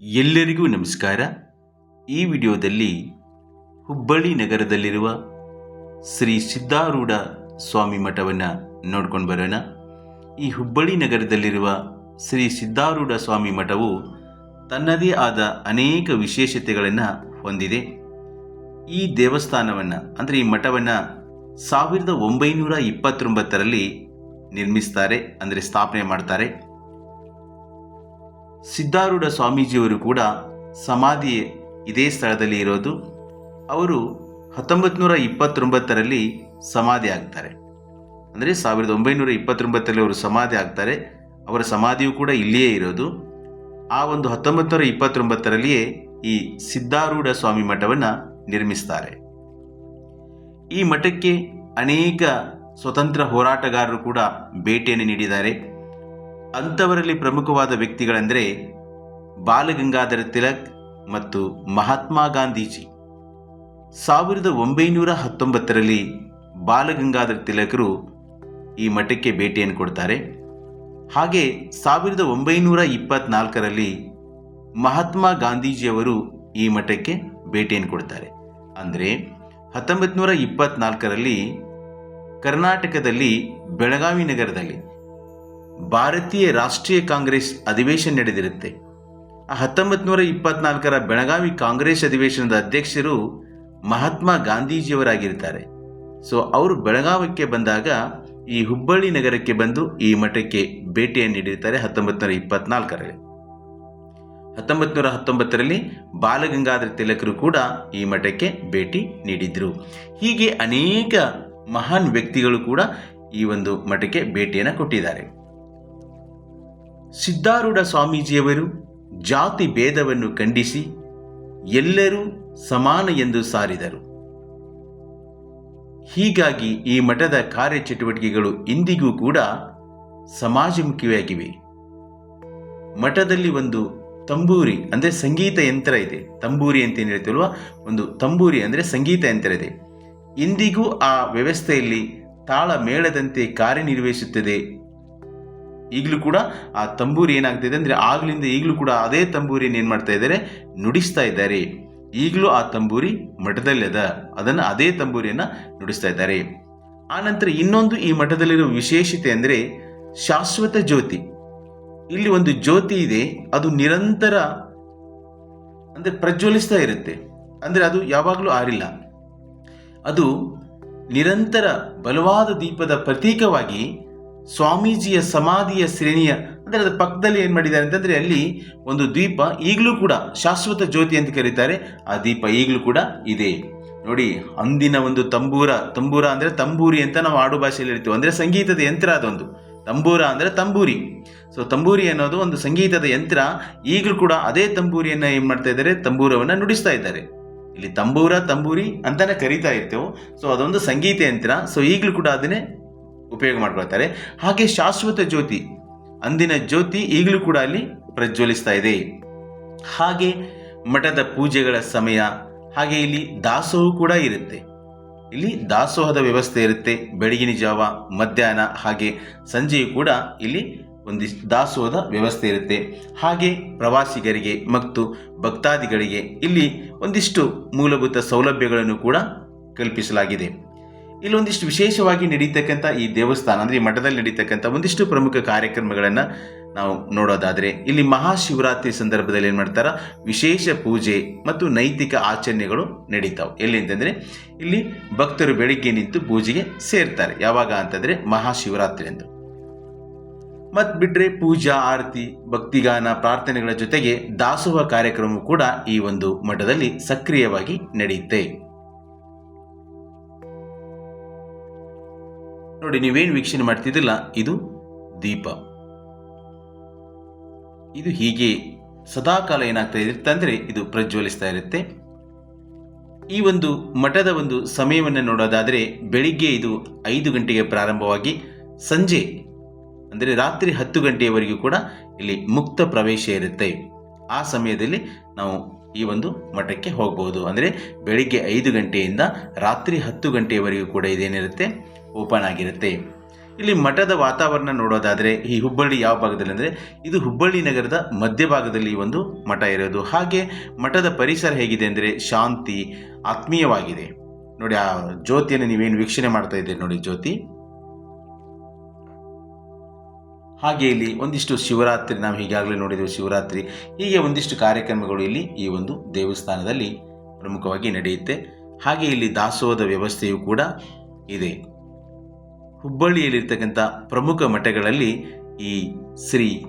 ಎಲ್ಲರಿಗೂ ನಮಸ್ಕಾರ. ಈ ವಿಡಿಯೋದಲ್ಲಿ ಹುಬ್ಬಳ್ಳಿ ನಗರದಲ್ಲಿರುವ ಶ್ರೀ ಸಿದ್ಧಾರೂಢ ಸ್ವಾಮಿ ಮಠವನ್ನು ನೋಡ್ಕೊಂಡು ಬರೋಣ. ಈ ಹುಬ್ಬಳ್ಳಿ ನಗರದಲ್ಲಿರುವ ಶ್ರೀ ಸಿದ್ಧಾರೂಢ ಸ್ವಾಮಿ ಮಠವು ತನ್ನದೇ ಆದ ಅನೇಕ ವಿಶೇಷತೆಗಳನ್ನು ಹೊಂದಿದೆ. ಈ ದೇವಸ್ಥಾನವನ್ನು, ಅಂದರೆ ಈ ಮಠವನ್ನು ಸಾವಿರದ ಒಂಬೈನೂರ ಇಪ್ಪತ್ತೊಂಬತ್ತರಲ್ಲಿ ನಿರ್ಮಿಸ್ತಾರೆ, ಅಂದರೆ ಸ್ಥಾಪನೆ ಮಾಡ್ತಾರೆ. ಸಿದ್ಧಾರೂಢ ಸ್ವಾಮೀಜಿಯವರು ಕೂಡ ಸಮಾಧಿ ಇದೇ ಸ್ಥಳದಲ್ಲಿ ಇರೋದು. ಅವರು ಹತ್ತೊಂಬತ್ತು ನೂರ ಇಪ್ಪತ್ತೊಂಬತ್ತರಲ್ಲಿ ಸಮಾಧಿ ಆಗ್ತಾರೆ. ಅಂದರೆ ಸಾವಿರದ ಒಂಬೈನೂರ ಇಪ್ಪತ್ತೊಂಬತ್ತರಲ್ಲಿ ಅವರು ಸಮಾಧಿ ಆಗ್ತಾರೆ. ಅವರ ಸಮಾಧಿಯು ಕೂಡ ಇಲ್ಲಿಯೇ ಇರೋದು. ಆ ಒಂದು ಹತ್ತೊಂಬತ್ತು ನೂರ ಇಪ್ಪತ್ತೊಂಬತ್ತರಲ್ಲಿಯೇ ಈ ಸಿದ್ಧಾರೂಢ ಸ್ವಾಮಿ ಮಠವನ್ನು ನಿರ್ಮಿಸ್ತಾರೆ. ಈ ಮಠಕ್ಕೆ ಅನೇಕ ಸ್ವತಂತ್ರ ಹೋರಾಟಗಾರರು ಕೂಡ ಭೇಟಿಯನ್ನು ನೀಡಿದ್ದಾರೆ. ಅಂಥವರಲ್ಲಿ ಪ್ರಮುಖವಾದ ವ್ಯಕ್ತಿಗಳೆಂದರೆ ಬಾಲಗಂಗಾಧರ ತಿಲಕ್ ಮತ್ತು ಮಹಾತ್ಮ ಗಾಂಧೀಜಿ. ಸಾವಿರದ ಒಂಬೈನೂರ ಹತ್ತೊಂಬತ್ತರಲ್ಲಿ ಬಾಲಗಂಗಾಧರ ತಿಲಕರು ಈ ಮಠಕ್ಕೆ ಭೇಟಿಯನ್ನು ಕೊಡ್ತಾರೆ. ಹಾಗೆ ಸಾವಿರದ ಒಂಬೈನೂರ ಇಪ್ಪತ್ನಾಲ್ಕರಲ್ಲಿ ಮಹಾತ್ಮ ಗಾಂಧೀಜಿಯವರು ಈ ಮಠಕ್ಕೆ ಭೇಟಿಯನ್ನು ಕೊಡ್ತಾರೆ. ಅಂದರೆ ಹತ್ತೊಂಬತ್ತು ನೂರ ಕರ್ನಾಟಕದಲ್ಲಿ ಬೆಳಗಾವಿ ನಗರದಲ್ಲಿ ಭಾರತೀಯ ರಾಷ್ಟ್ರೀಯ ಕಾಂಗ್ರೆಸ್ ಅಧಿವೇಶನ ನಡೆದಿರುತ್ತೆ. ಹತ್ತೊಂಬತ್ತು ನೂರ ಇಪ್ಪತ್ನಾಲ್ಕರ ಬೆಳಗಾವಿ ಕಾಂಗ್ರೆಸ್ ಅಧಿವೇಶನದ ಅಧ್ಯಕ್ಷರು ಮಹಾತ್ಮ ಗಾಂಧೀಜಿಯವರಾಗಿರ್ತಾರೆ. ಸೊ ಅವರು ಬೆಳಗಾವಕ್ಕೆ ಬಂದಾಗ ಈ ಹುಬ್ಬಳ್ಳಿ ನಗರಕ್ಕೆ ಬಂದು ಈ ಮಠಕ್ಕೆ ಭೇಟಿಯನ್ನು ನೀಡಿರ್ತಾರೆ ಹತ್ತೊಂಬತ್ತು ನೂರ ಇಪ್ಪತ್ನಾಲ್ಕರಲ್ಲಿ. ಹತ್ತೊಂಬತ್ತು ನೂರ ಹತ್ತೊಂಬತ್ತರಲ್ಲಿ ಬಾಲಗಂಗಾಧರ ತಿಲಕರು ಕೂಡ ಈ ಮಠಕ್ಕೆ ಭೇಟಿ ನೀಡಿದ್ರು. ಹೀಗೆ ಅನೇಕ ಮಹಾನ್ ವ್ಯಕ್ತಿಗಳು ಕೂಡ ಈ ಒಂದು ಮಠಕ್ಕೆ ಭೇಟಿಯನ್ನು ಕೊಟ್ಟಿದ್ದಾರೆ. ಸಿದ್ಧಾರೂಢ ಸ್ವಾಮೀಜಿಯವರು ಜಾತಿ ಭೇದವನ್ನು ಖಂಡಿಸಿ ಎಲ್ಲರೂ ಸಮಾನ ಎಂದು ಸಾರಿದರು. ಹೀಗಾಗಿ ಈ ಮಠದ ಕಾರ್ಯಚಟುವಟಿಕೆಗಳು ಇಂದಿಗೂ ಕೂಡ ಸಮಾಜಮುಖಿಯಾಗಿವೆ. ಮಠದಲ್ಲಿ ಒಂದು ತಂಬೂರಿ, ಅಂದರೆ ಸಂಗೀತ ಯಂತ್ರ ಇದೆ. ತಂಬೂರಿ ಅಂತ ಏನು ಹೇಳ್ತಿಲ್ವ ಒಂದು ತಂಬೂರಿ, ಅಂದರೆ ಸಂಗೀತ ಯಂತ್ರ ಇದೆ. ಇಂದಿಗೂ ಆ ವ್ಯವಸ್ಥೆಯಲ್ಲಿ ತಾಳ ಮೇಳದಂತೆ ಕಾರ್ಯನಿರ್ವಹಿಸುತ್ತದೆ. ಈಗಲೂ ಕೂಡ ಆ ತಂಬೂರಿ ಏನಾಗ್ತಿದೆ ಅಂದರೆ ಆಗಲಿಂದ ಈಗಲೂ ಕೂಡ ಅದೇ ತಂಬೂರಿನ ಏನು ಮಾಡ್ತಾ ಇದ್ದಾರೆ ನುಡಿಸ್ತಾ ಇದ್ದಾರೆ. ಈಗಲೂ ಆ ತಂಬೂರಿ ಮಠದಲ್ಲಿದೆ ಅದ. ಅದನ್ನು ಅದೇ ತಂಬೂರಿಯನ್ನು ನುಡಿಸ್ತಾ ಇದ್ದಾರೆ. ಆನಂತರ ಇನ್ನೊಂದು ಈ ಮಠದಲ್ಲಿರೋ ವಿಶೇಷತೆ ಅಂದರೆ ಶಾಶ್ವತ ಜ್ಯೋತಿ. ಇಲ್ಲಿ ಒಂದು ಜ್ಯೋತಿ ಇದೆ. ಅದು ನಿರಂತರ ಅಂದರೆ ಪ್ರಜ್ವಲಿಸ್ತಾ ಇರುತ್ತೆ. ಅಂದರೆ ಅದು ಯಾವಾಗಲೂ ಆರಿಲ್ಲ. ಅದು ನಿರಂತರ ಬಲವಾದ ದೀಪದ ಪ್ರತೀಕವಾಗಿ ಸ್ವಾಮೀಜಿಯ ಸಮಾಧಿಯ ಶ್ರೇಣಿಯ, ಅಂದರೆ ಅದರ ಪಕ್ಕದಲ್ಲಿ ಏನು ಮಾಡಿದ್ದಾರೆ ಅಂತಂದರೆ ಅಲ್ಲಿ ಒಂದು ದ್ವೀಪ ಈಗಲೂ ಕೂಡ ಶಾಶ್ವತ ಜ್ಯೋತಿ ಅಂತ ಕರೀತಾರೆ. ಆ ದೀಪ ಈಗಲೂ ಕೂಡ ಇದೆ. ನೋಡಿ, ಅಂದಿನ ಒಂದು ತಂಬೂರ ತಂಬೂರ ಅಂದರೆ ತಂಬೂರಿ ಅಂತ ನಾವು ಆಡು ಭಾಷೆಯಲ್ಲಿ ಹೇಳ್ತೀವಿ. ಅಂದರೆ ಸಂಗೀತದ ಯಂತ್ರ ಅದೊಂದು. ತಂಬೂರ ಅಂದರೆ ತಂಬೂರಿ. ಸೊ ತಂಬೂರಿ ಅನ್ನೋದು ಒಂದು ಸಂಗೀತದ ಯಂತ್ರ. ಈಗಲೂ ಕೂಡ ಅದೇ ತಂಬೂರಿಯನ್ನು ಏನು ಮಾಡ್ತಾ ಇದ್ದಾರೆ? ತಂಬೂರವನ್ನು ನುಡಿಸ್ತಾ ಇದ್ದಾರೆ. ಇಲ್ಲಿ ತಂಬೂರ, ತಂಬೂರಿ ಅಂತಲೇ ಕರಿತಾ ಇರ್ತೇವೆ. ಸೊ ಅದೊಂದು ಸಂಗೀತ ಯಂತ್ರ. ಸೊ ಈಗಲೂ ಕೂಡ ಅದನ್ನೇ ಉಪಯೋಗ ಮಾಡ್ಕೊಳ್ತಾರೆ. ಹಾಗೆ ಶಾಶ್ವತ ಜ್ಯೋತಿ, ಅಂದಿನ ಜ್ಯೋತಿ ಈಗಲೂ ಕೂಡ ಅಲ್ಲಿ ಪ್ರಜ್ವಲಿಸ್ತಾ ಇದೆ. ಹಾಗೆ ಮಠದ ಪೂಜೆಗಳ ಸಮಯ, ಹಾಗೆ ಇಲ್ಲಿ ದಾಸೋಹ ಕೂಡ ಇರುತ್ತೆ. ಇಲ್ಲಿ ದಾಸೋಹದ ವ್ಯವಸ್ಥೆ ಇರುತ್ತೆ, ಬೆಳಗಿನ ಜಾವ, ಮಧ್ಯಾಹ್ನ, ಹಾಗೆ ಸಂಜೆಯೂ ಕೂಡ ಇಲ್ಲಿ ಒಂದಿಷ್ಟು ದಾಸೋಹದ ವ್ಯವಸ್ಥೆ ಇರುತ್ತೆ. ಹಾಗೆ ಪ್ರವಾಸಿಗರಿಗೆ ಮತ್ತು ಭಕ್ತಾದಿಗಳಿಗೆ ಇಲ್ಲಿ ಒಂದಿಷ್ಟು ಮೂಲಭೂತ ಸೌಲಭ್ಯಗಳನ್ನು ಕೂಡ ಕಲ್ಪಿಸಲಾಗಿದೆ. ಇಲ್ಲೊಂದಿಷ್ಟು ವಿಶೇಷವಾಗಿ ನಡೀತಕ್ಕಂಥ ಈ ದೇವಸ್ಥಾನ, ಅಂದರೆ ಈ ಮಠದಲ್ಲಿ ನಡೀತಕ್ಕಂಥ ಒಂದಿಷ್ಟು ಪ್ರಮುಖ ಕಾರ್ಯಕ್ರಮಗಳನ್ನು ನಾವು ನೋಡೋದಾದರೆ, ಇಲ್ಲಿ ಮಹಾಶಿವರಾತ್ರಿ ಸಂದರ್ಭದಲ್ಲಿ ಏನು ಮಾಡ್ತಾರೆ? ವಿಶೇಷ ಪೂಜೆ ಮತ್ತು ನೈತಿಕ ಆಚರಣೆಗಳು ನಡೀತಾವೆ. ಎಲ್ಲಿ ಅಂತಂದರೆ ಇಲ್ಲಿ ಭಕ್ತರು ಬೆಳಿಗ್ಗೆ ನಿಂತು ಪೂಜೆಗೆ ಸೇರ್ತಾರೆ. ಯಾವಾಗ ಅಂತಂದರೆ, ಮಹಾಶಿವರಾತ್ರಿ ಎಂದು ಮತ್ತು ಬಿಟ್ಟರೆ ಪೂಜಾ, ಆರತಿ, ಭಕ್ತಿಗಾನ, ಪ್ರಾರ್ಥನೆಗಳ ಜೊತೆಗೆ ದಾಸೋಹ ಕಾರ್ಯಕ್ರಮ ಕೂಡ ಈ ಒಂದು ಮಠದಲ್ಲಿ ಸಕ್ರಿಯವಾಗಿ ನಡೆಯುತ್ತೆ ನೋಡಿ, ನೀವೇನು ವೀಕ್ಷಣೆ ಮಾಡ್ತಿದ್ದಿಲ್ಲ? ಇದು ದೀಪ. ಇದು ಹೀಗೆ ಸದಾಕಾಲ ಏನಾಗ್ತಾ ಇರುತ್ತೆ ಅಂದರೆ ಇದು ಪ್ರಜ್ವಲಿಸ್ತಾ ಇರುತ್ತೆ. ಈ ಒಂದು ಮಠದ ಒಂದು ಸಮಯವನ್ನು ನೋಡೋದಾದರೆ ಬೆಳಿಗ್ಗೆ ಇದು ಐದು ಗಂಟೆಗೆ ಪ್ರಾರಂಭವಾಗಿ ಸಂಜೆ, ಅಂದರೆ ರಾತ್ರಿ ಹತ್ತು ಗಂಟೆಯವರೆಗೂ ಕೂಡ ಇಲ್ಲಿ ಮುಕ್ತ ಪ್ರವೇಶ ಇರುತ್ತೆ. ಆ ಸಮಯದಲ್ಲಿ ನಾವು ಈ ಒಂದು ಮಠಕ್ಕೆ ಹೋಗಬಹುದು ಅಂದರೆ ಬೆಳಿಗ್ಗೆ ಐದು ಗಂಟೆಯಿಂದ ರಾತ್ರಿ ಹತ್ತು ಗಂಟೆಯವರೆಗೂ ಕೂಡ ಇದೇನಿರುತ್ತೆ? ಓಪನ್ ಆಗಿರುತ್ತೆ. ಇಲ್ಲಿ ಮಠದ ವಾತಾವರಣ ನೋಡೋದಾದರೆ ಈ ಹುಬ್ಬಳ್ಳಿ ಯಾವ ಭಾಗದಲ್ಲಿ ಅಂದರೆ ಇದು ಹುಬ್ಬಳ್ಳಿ ನಗರದ ಮಧ್ಯಭಾಗದಲ್ಲಿ ಒಂದು ಮಠ ಇರೋದು. ಹಾಗೆ ಮಠದ ಪರಿಸರ ಹೇಗಿದೆ ಅಂದರೆ ಶಾಂತಿ, ಆತ್ಮೀಯವಾಗಿದೆ. ನೋಡಿ, ಆ ಜ್ಯೋತಿಯನ್ನು ನೀವೇನು ವೀಕ್ಷಣೆ ಮಾಡ್ತಾ ಇದ್ದೀರಿ ನೋಡಿ ಜ್ಯೋತಿ. ಹಾಗೆ ಇಲ್ಲಿ ಒಂದಿಷ್ಟು ಶಿವರಾತ್ರಿ, ನಾವು ಹೀಗಾಗಲೇ ನೋಡಿದ್ದೇವೆ ಶಿವರಾತ್ರಿ. ಹೀಗೆ ಒಂದಿಷ್ಟು ಕಾರ್ಯಕ್ರಮಗಳು ಇಲ್ಲಿ ಈ ಒಂದು ದೇವಸ್ಥಾನದಲ್ಲಿ ಪ್ರಮುಖವಾಗಿ ನಡೆಯುತ್ತೆ. ಹಾಗೆ ಇಲ್ಲಿ ದಾಸೋಹದ ವ್ಯವಸ್ಥೆಯು ಕೂಡ ಇದೆ. ಹುಬ್ಬಳ್ಳಿಯಲ್ಲಿರ್ತಕ್ಕಂಥ ಪ್ರಮುಖ ಮಠಗಳಲ್ಲಿ ಈ ಶ್ರೀ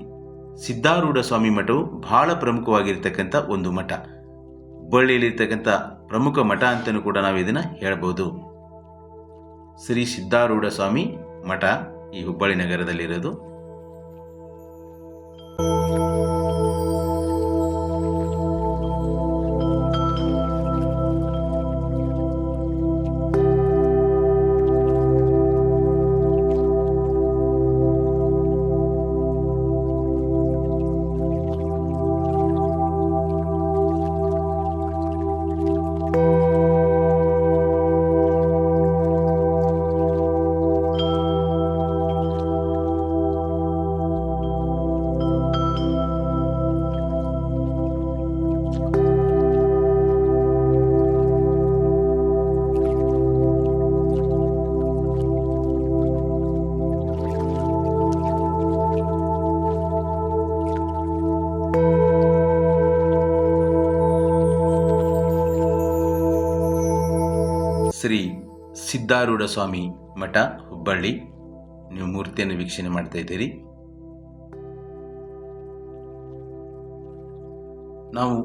ಸಿದ್ಧಾರೂಢ ಸ್ವಾಮಿ ಮಠವು ಬಹಳ ಪ್ರಮುಖವಾಗಿರ್ತಕ್ಕಂಥ ಒಂದು ಮಠ. ಹುಬ್ಬಳ್ಳಿಯಲ್ಲಿರ್ತಕ್ಕಂಥ ಪ್ರಮುಖ ಮಠ ಅಂತಲೂ ಕೂಡ ನಾವು ಇದನ್ನು ಹೇಳ್ಬೋದು. ಶ್ರೀ ಸಿದ್ಧಾರೂಢ ಸ್ವಾಮಿ ಮಠ ಈ ಹುಬ್ಬಳ್ಳಿ ನಗರದಲ್ಲಿರೋದು. ಸಿದ್ಧಾರೂಢ ಸ್ವಾಮಿ ಮಠ, ಹುಬ್ಬಳ್ಳಿ. ನೀವು ಮೂರ್ತಿಯನ್ನು ವೀಕ್ಷಣೆ ಮಾಡ್ತಾ ಇದ್ದೀರಿ. ನಾವು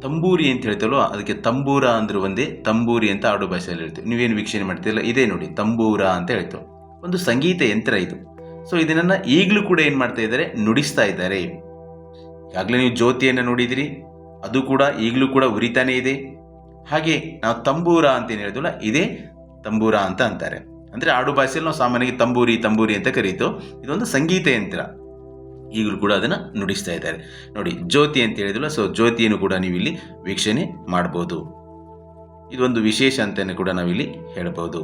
ತಂಬೂರಿ ಅಂತ ಹೇಳ್ತೇವಲ್ವ, ಅದಕ್ಕೆ ತಂಬೂರ ಅಂದ್ರೆ ಒಂದೇ, ತಂಬೂರಿ ಅಂತ ಆಡು ಭಾಷೆಯಲ್ಲಿ ಹೇಳ್ತೀವಿ. ನೀವೇನು ವೀಕ್ಷಣೆ ಮಾಡ್ತೀರಲ್ಲ, ಇದೇ ನೋಡಿ, ತಂಬೂರ ಅಂತ ಹೇಳ್ತೇವೆ. ಒಂದು ಸಂಗೀತ ಯಂತ್ರ ಇದು. ಸೊ ಇದನ್ನ ಈಗಲೂ ಕೂಡ ಏನು ಮಾಡ್ತಾ ಇದ್ದಾರೆ, ನುಡಿಸ್ತಾ ಇದ್ದಾರೆ. ಈಗಾಗಲೇ ನೀವು ಜ್ಯೋತಿಯನ್ನು ನೋಡಿದಿರಿ, ಅದು ಕೂಡ ಈಗಲೂ ಕೂಡ ಉರಿತಾನೇ ಇದೆ. ಹಾಗೆ ನಾವು ತಂಬೂರ ಅಂತ ಏನು ಹೇಳ್ತಲ್ಲ ಇದೇ ತಂಬೂರ ಅಂತ ಅಂತಾರೆ. ಅಂದರೆ ಆಡು ಭಾಷೆಯಲ್ಲಿ ನಾವು ಸಾಮಾನ್ಯವಾಗಿ ತಂಬೂರಿ ತಂಬೂರಿ ಅಂತ ಕರೀತು. ಇದೊಂದು ಸಂಗೀತ ಯಂತ್ರ. ಈಗಲೂ ಕೂಡ ಅದನ್ನು ನುಡಿಸ್ತಾ ಇದ್ದಾರೆ. ನೋಡಿ, ಜ್ಯೋತಿ ಅಂತ ಹೇಳಿದ್ವಲ್ಲ ಸೊ ಜ್ಯೋತಿಯನ್ನು ಕೂಡ ನೀವು ಇಲ್ಲಿ ವೀಕ್ಷಣೆ ಮಾಡ್ಬೋದು. ಇದೊಂದು ವಿಶೇಷ ಅಂತಲೇ ಕೂಡ ನಾವಿಲ್ಲಿ ಹೇಳ್ಬೋದು.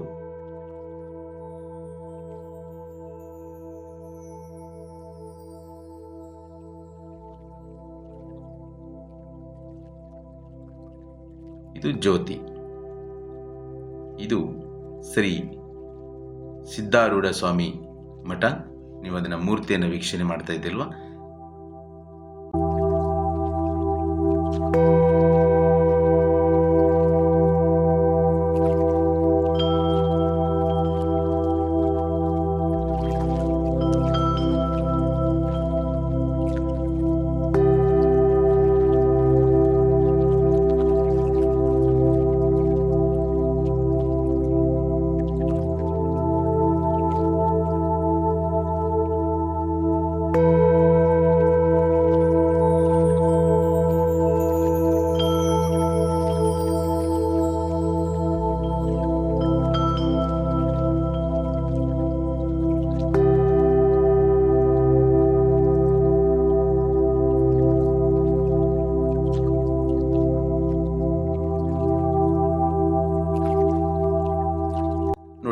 ಇದು ಜ್ಯೋತಿ. ಇದು ಶ್ರೀ ಸಿದ್ಧಾರೂಢ ಸ್ವಾಮಿ ಮಠ. ನೀವು ಅದನ್ನ ಮೂರ್ತಿಯನ್ನು ವೀಕ್ಷಣೆ ಮಾಡ್ತಾ ಇದ್ದಿಲ್ವಾ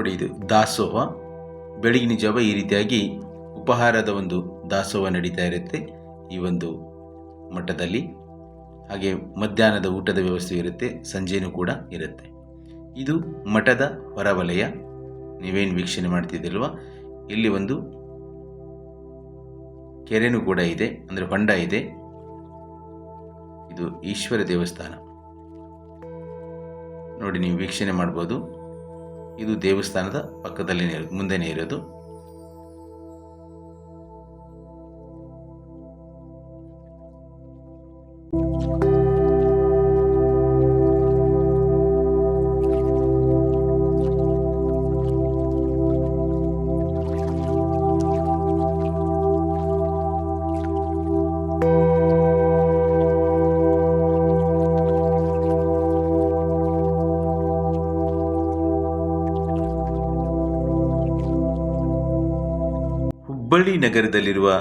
ನೋಡಿ ಇದು ದಾಸೋಹ ಬೆಳಗಿನ ಜಾವ ಈ ರೀತಿಯಾಗಿ ಉಪಹಾರದ ಒಂದು ದಾಸೋಹ ನಡೀತಾ ಇರುತ್ತೆ ಈ ಒಂದು ಮಠದಲ್ಲಿ. ಹಾಗೆ ಮಧ್ಯಾಹ್ನದ ಊಟದ ವ್ಯವಸ್ಥೆ ಇರುತ್ತೆ, ಸಂಜೆನೂ ಕೂಡ ಇರುತ್ತೆ. ಇದು ಮಠದ ಹೊರವಲಯ. ನೀವೇನು ವೀಕ್ಷಣೆ ಮಾಡ್ತಿದ್ದಿಲ್ವ ಇಲ್ಲಿ ಒಂದು ಕೆರೆನೂ ಕೂಡ ಇದೆ, ಅಂದರೆ ಹೊಂಡ ಇದೆ. ಇದು ಈಶ್ವರ ದೇವಸ್ಥಾನ. ನೋಡಿ, ನೀವು ವೀಕ್ಷಣೆ ಮಾಡ್ಬೋದು. ಇದು ದೇವಸ್ಥಾನದ ಪಕ್ಕದಲ್ಲಿ ಮುಂದೆನೇ ಇರೋದು. ಹುಬ್ಬಳ್ಳಿ ನಗರದಲ್ಲಿರುವ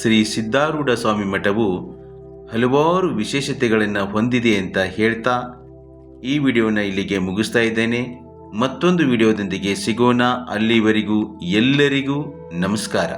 ಶ್ರೀ ಸಿದ್ಧಾರೂಢ ಸ್ವಾಮಿ ಮಠವು ಹಲವಾರು ವಿಶೇಷತೆಗಳನ್ನು ಹೊಂದಿದೆ ಅಂತ ಹೇಳ್ತಾ ಈ ವಿಡಿಯೋನ ಇಲ್ಲಿಗೆ ಮುಗಿಸ್ತಾ ಇದ್ದೇನೆ. ಮತ್ತೊಂದು ವಿಡಿಯೋದೊಂದಿಗೆ ಸಿಗೋಣ. ಅಲ್ಲಿವರೆಗೂ ಎಲ್ಲರಿಗೂ ನಮಸ್ಕಾರ.